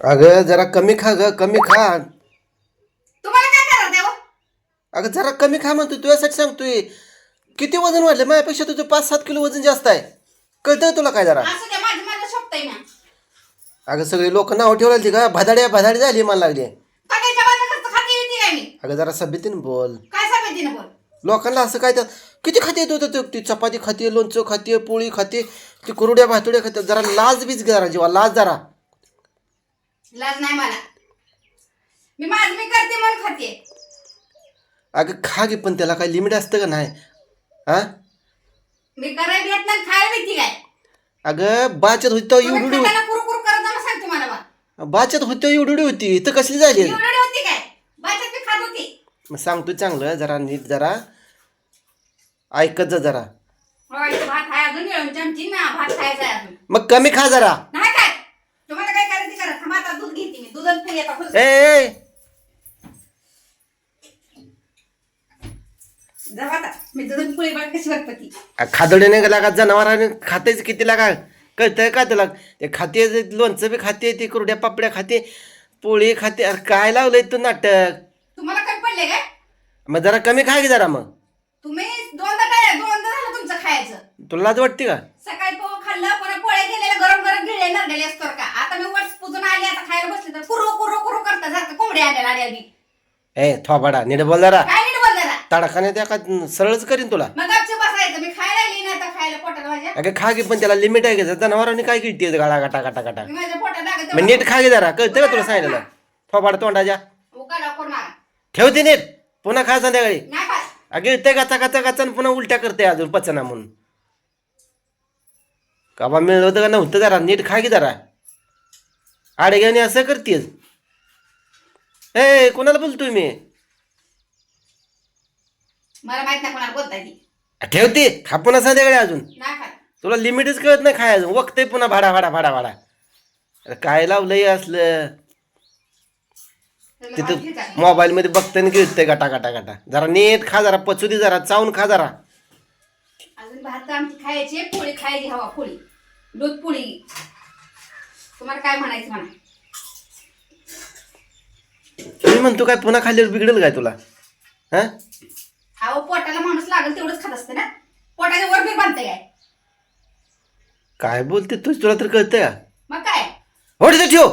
अगं जरा कमी खा ग कमी खा. तुम्हाला काय करायचं आहे हो? अगं जरा कमी खा म्हणतो तुझ्यासाठी सांगतोय. किती वजन वाढलं? माझ्यापेक्षा तुझं पाच सात किलो वजन जास्त आहे. कळतंय तुला काय जरा? असं द्या माझं माझं शोभतंय ना. अगं सगळी लोक नाव ठेवायला का भदाड्या भदाडी झाली मला लागली. सगळ्याच्या बाजूला खर्च खाते येते काय मी? अगं जरा सभ्यतेने बोल. काय सांगायची बोल? लोकांना असं काय तर किती खाते येत होतं ते? चपाती खाते लोणचं खाते पोळी खाते ती कुरड्या भातुड्या खाते. जरा लाज बीज घे जरा जीवा लाज जरा. लाज नाही मला. मी माझं मी करते म्हणून खाते. अगं खा घे पण त्याला काय लिमिट असतं का नाही? हा? मी करायला भेट नाही खायला भेटती काय? अगं बाचत होती तेव्हा तुम्ही एवढी होती खाताना कुरकुर करत जा सांगते मला बा. बाचत होती तेव्हा एवढी होती इथं कसली झाली? एवढी होती काय? बाच्यात मी खात होती. मग सांगतो चांगलं जरा नीट जरा. ऐकत जा जरा. इथं भात आहे अजून मिळून चमची ना भात खायचा आहे अजून. मग कमी खा जरा नाही काय तुम्हाला काय करायचं करा थांबा आता दूध पुढे येता खुश ए जाऊ आता. मी कशी खादडीने गेला का जनावराने खातेच किती लागा कळतंय का तुला? ते खाते लोणचं बी खाते ती कुरड्या पापड्या खाते पोळी खाते. अरे काय लावलंय तू नाटक? तुम्हाला काय पडले काय? मग जरा कमी खा की जरा मग. तुम्ही दोनदा काय दोनदा झालं तुमचं खायचं. तुला लाज वाटते का? सकाळी पोह खाल्लं परत पोळ्या गेलेल्या गरम गरम गिळले नरगले असतो का. आता मी वर्ष पुजून आली आता खायला बसले तर ए थोबाडा नीट बोल जरा. काय नीट बोल जरा? तडकाने त्या का सरळच करीन तुला. मग गपचे बसायचं मी खायला आली ना आता खायला पोटाला माझ्या अगं खा की पण त्याला लिमिट आहे का जनावरांनी काय किती गाडा गाटा गाटा गाटा. मी माझ्या पोटात लागत मग नीट खा की जरा कळतं का तुला सांगितलं थोबाड तोंडाच्या. उकाला ठेवते नीट. पुन्हा खा संध्याकाळी. नाही खात. अगे ते गाचा गाचा गाचा आणि पुन्हा उलट्या करते अजून पचना म्हणून. का बा मिळलं होतं का नव्हतं जरा नीट खा की जरा. आडग्याने असं करतेस. ए कोणाला बोलतोय मी? मला माहीत नाही कोणाला बोलताय ती. ठेवते खा पुन्हा संध्याकाळी अजून. नाही खात. तुला लिमिटच कळत नाही खाय अजून. वक्तय पुन्हा भाडा भाडा भाडा भाडा. अरे काय लावलंय असलं? त्याला घे. मोबाईल मध्ये बघताना गिळतंय गाटा गाटा गाटा. जरा नीट खा जरा पचू दे जरा चावून खा जरा. अजून भात आमची खायची पोळी खायची हवा पोळी. दूध पोळी. तुम्हाला काय म्हणायचं म्हणा? मी म्हणतो काय पुन्हा खाल्ल्यावर बिघडेल काय तुला? हा? अहो पोटाला माणूस लागेल तेवढंच खात असते ना. पोटाच्या वर बी बांधते काय? काय बोलते तू? तुला तर कळतंय. का मग काय? हो तिथे ठेव.